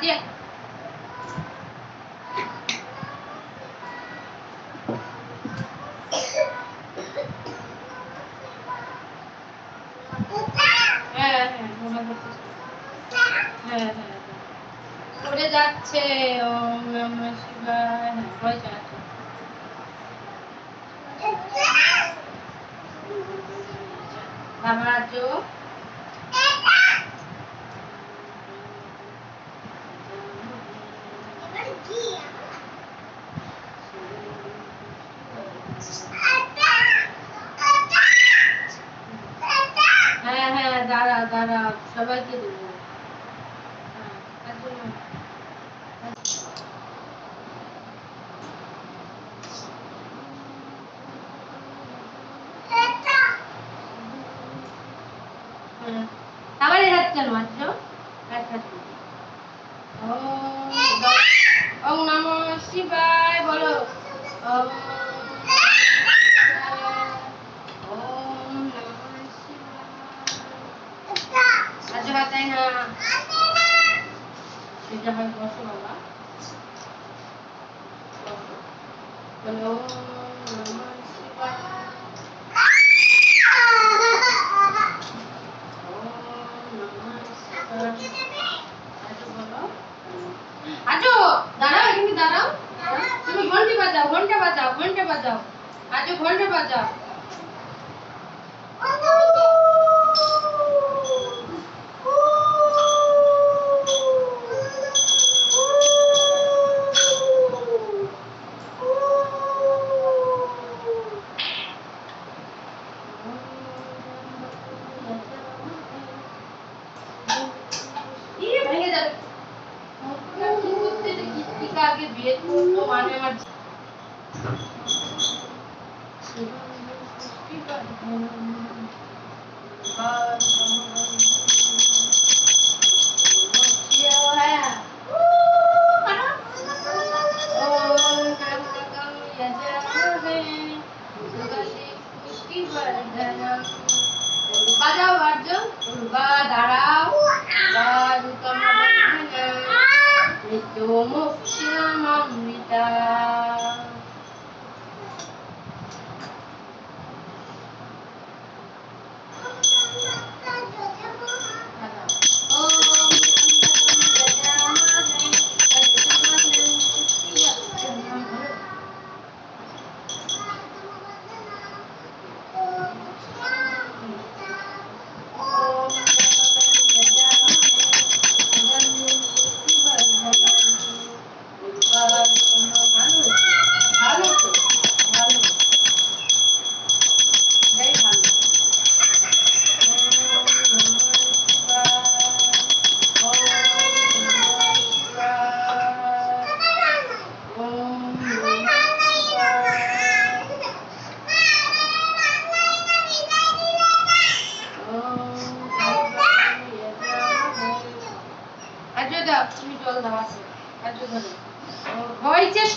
দিয়ে। হ্যাঁ হ্যাঁ করতেছি হ্যাঁ হ্যাঁ হ্যাঁ। পড়ে যাচ্ছে ওম নমঃ শিবায় হ্যাঁ হয়ে যাচ্ছে বাবা জো হ্যাঁ হ্যাঁ দাঁড়া দাঁড়া সবাইকে দেবো। আবার এই হাত কেন মারছো হাত দিয়ে। ওম নমঃ শিবায় বলো ওম নমঃ শিবায় আজ বাতাই না সেটা হয় বসো দাঁড়াও দাঁড়াও তুমি ঘন্টি বাজাও ঘণ্টা বাজাও ঘণ্টা বাজাও আজো ঘণ্টা বাজাও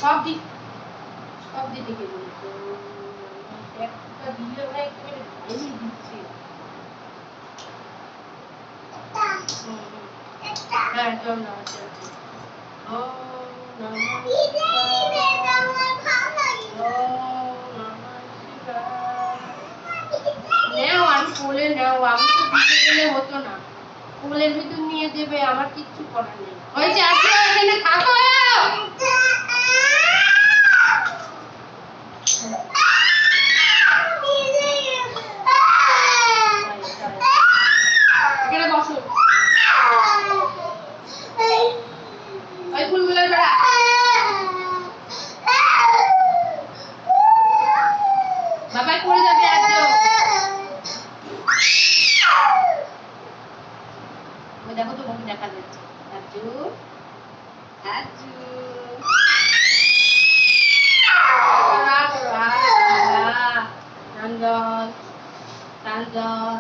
সব দিক সব দিক থেকে একটা দিলে ভাই একেবারে দিচ্ছে। হ্যাঁ জল। নেও আমি কোলে নেও আমি তো দিতে গেলে হতো না। কোলের ভিতর নিয়ে দেবে আমার কিচ্ছু করার নেই। হয়েছে আসো এখানে থাকো। Mudah-mudahan untuk memindahkannya. Maju. Maju. Kurang, kurang, kurang. Tanggol. Tanggol.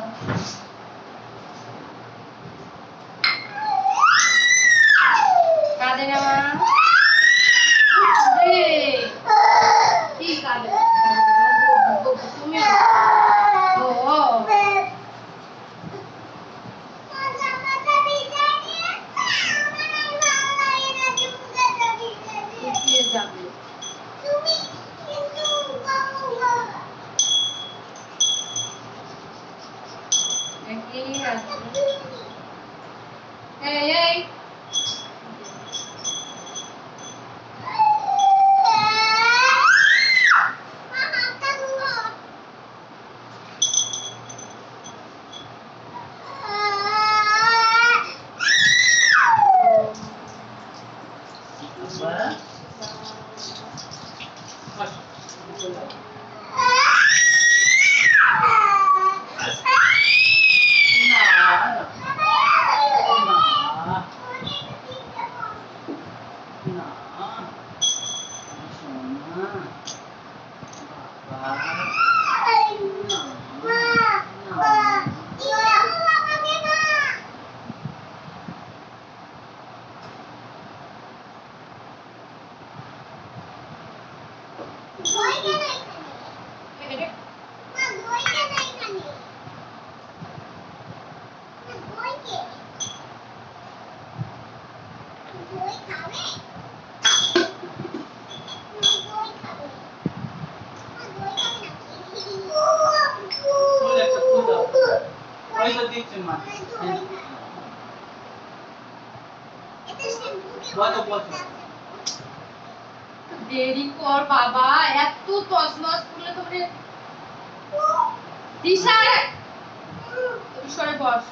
класс.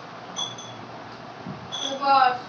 Класс.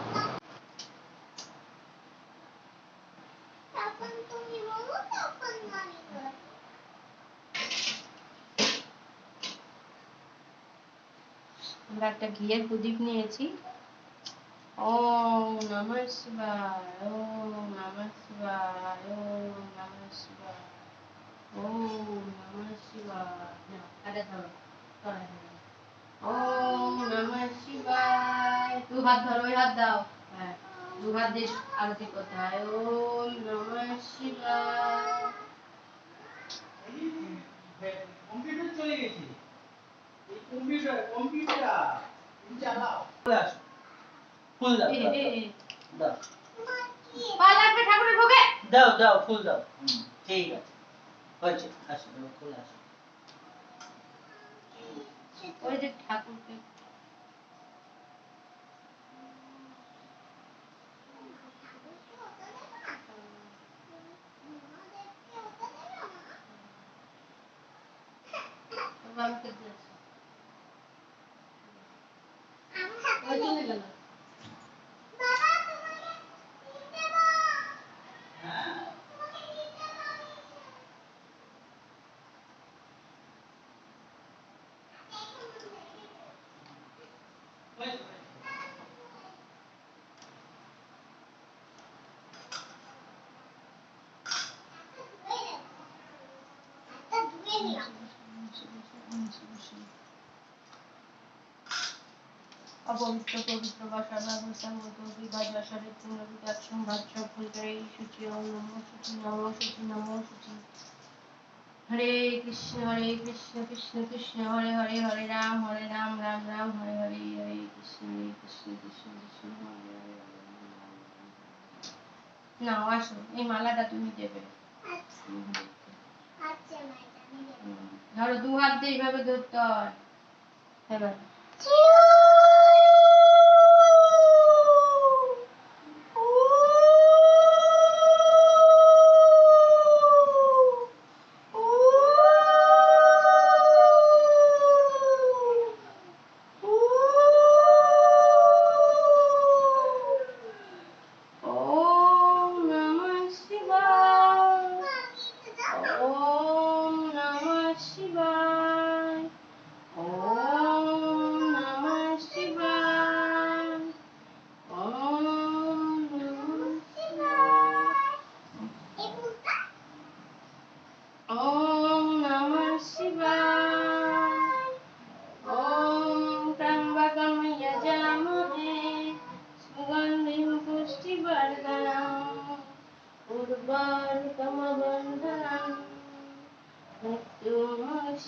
আমরা একটা ঘিয়ের প্রদীপ নিয়েছি। ওম নমঃ শিবায় ওম নমঃ শিবায় ওম নমঃ শিবায় ওম নমঃ শিবায়। ধরো ধরো, ধরো। শিবায়। দু হাত ধরো ওই হাত দাও। হ্যাঁ দু হাত দিয়ে আরতি করতে হয়। ওম নমঃ শিবায়। চলে গেছি। দাও দাও, ফুল দাও ঠিক আছে হয়েছে আসো ওই যে ঠাকুরকে বাবাকে দিয়েছে ওই চলে গেল হ্যাঁ হয়েছে, হয়েছে। অপবিত্র, পবিত্র সূচি, ওম নমঃ সূচি নমঃ সূচি নমঃ সূচি। হরে কৃষ্ণ হরে কৃষ্ণ কৃষ্ণ কৃষ্ণ, হরে হরে হরে রাম হরে রাম রাম রাম, হরে হরে হরে কৃষ্ণ হরে কৃষ্ণ কৃষ্ণ কৃষ্ণ, হরে হরে আসো, এই মালাটা তুমি দেবে। ধরো দু হাত দিয়ে এইভাবে ধরতে হয়। এবার।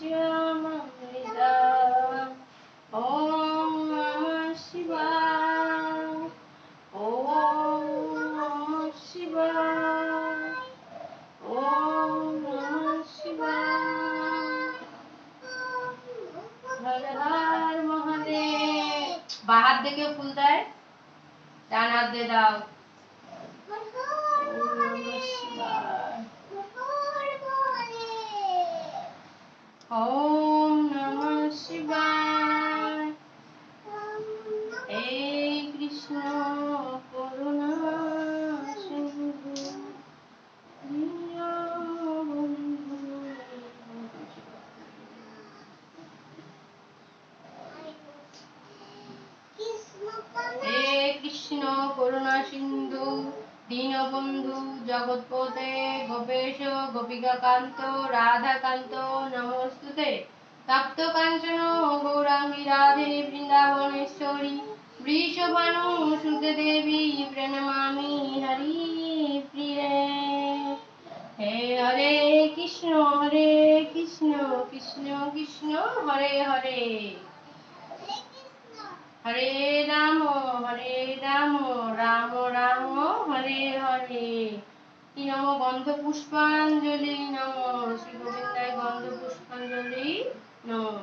Malaysia গোপিকা কান্ত রাধা কান্ত নমস্তুতে। তপ্ত কাঞ্চন গৌরাঙ্গী, রাধে, বৃন্দাবনেশ্বরী, বৃষভানু সুতে দেবী প্রণমামি হরি প্রিয়ে। হে হরে কৃষ্ণ হরে কৃষ্ণ কৃষ্ণ কৃষ্ণ, হরে হরে। হরে রাম হরে রাম রাম রাম, হরে হরে। কি নম গন্ধ পুষ্পাঞ্জলি নম শ্রী গোবিন্দায় গন্ধ পুষ্পাঞ্জলি নম।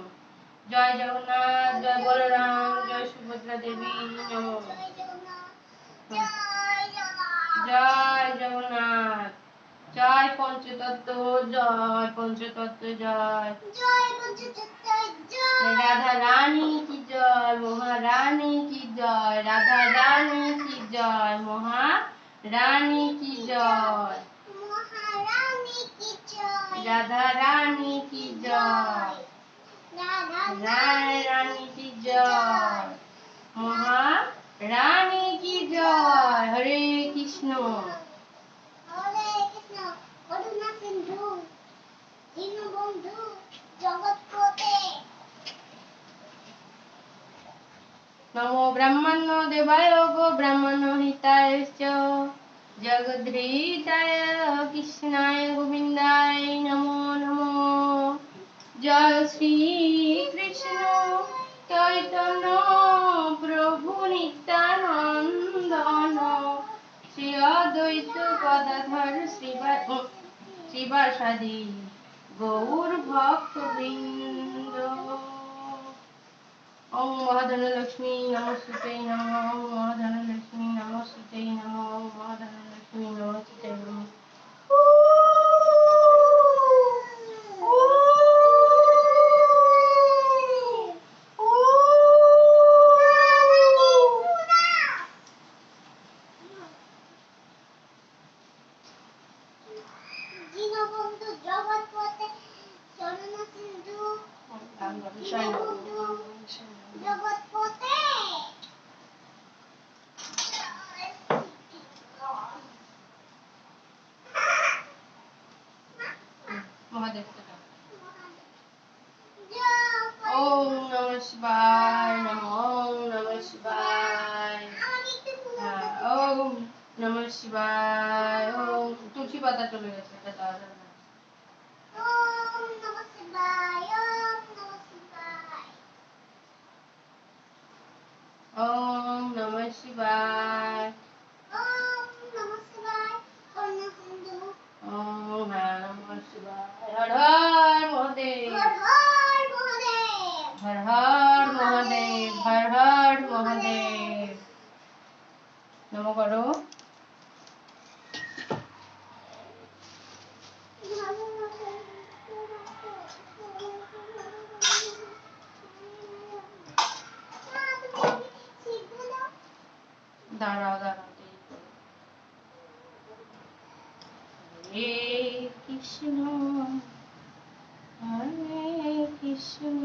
জয় জগন্নাথ, জয় বলরাম, জয় সুভদ্রা দেবী নম। জয় জগন্নাথ, জয় পঞ্চতত্ত্ব জয় পঞ্চতত্ত্ব জয় রাধা রানী কি জয়, মহারানী কি জয়, রাধা রানী কি জয়, মহা রানী কি জয়? রাধা রানী কি জয়? রায় রানী কি জয়? মহা রানী কি জয়? হরে কৃষ্ণ জগৎপতে নমো ব্রহ্মণ্য দেবায় গো ব্রাহ্মণ হিতায় জগদ্ধিতায় কৃষ্ণায় গোবিন্দায় নমো নমো জয় শ্রী কৃষ্ণ চৈতন্য প্রভু নিত্যানন্দন শ্রী অদ্বৈত গদাধর শ্রীবা শ্রীবাসাদি গৌর ভক্তবৃন্দ ওম মহাধনলক্ষ্মী নমস্তুতে নম ওম মহাধনলক্ষ্মী নমস্তুতে নম ওম মহাধনলক্ষ্মী নমস্তুতে নম দীনবন্ধু জগৎপতে দাঁড়াও দাঁড়াও হরে কৃষ্ণ হরে কৃষ্ণ।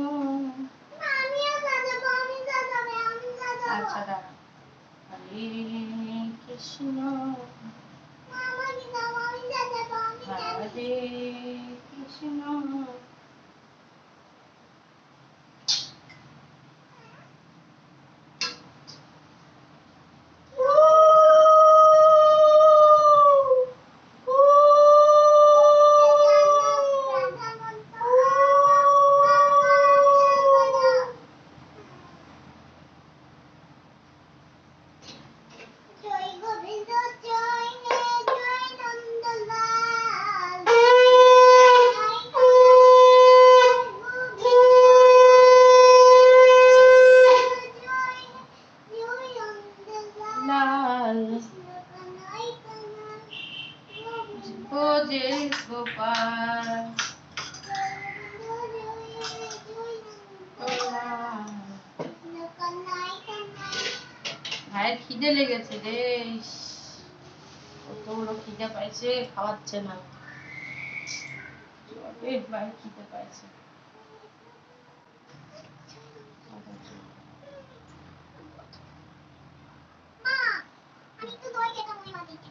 আচ্ছা দাঁড়া হরে কৃষ্ণ। হরে ভাইয়ের খিদে লেগেছে রে কতগুলো খিদে পাইছে, খাওয়াচ্ছে না। ভাই খিদে পাইছে। মা, আমি তো দই খেতাম ওই মাটিতে।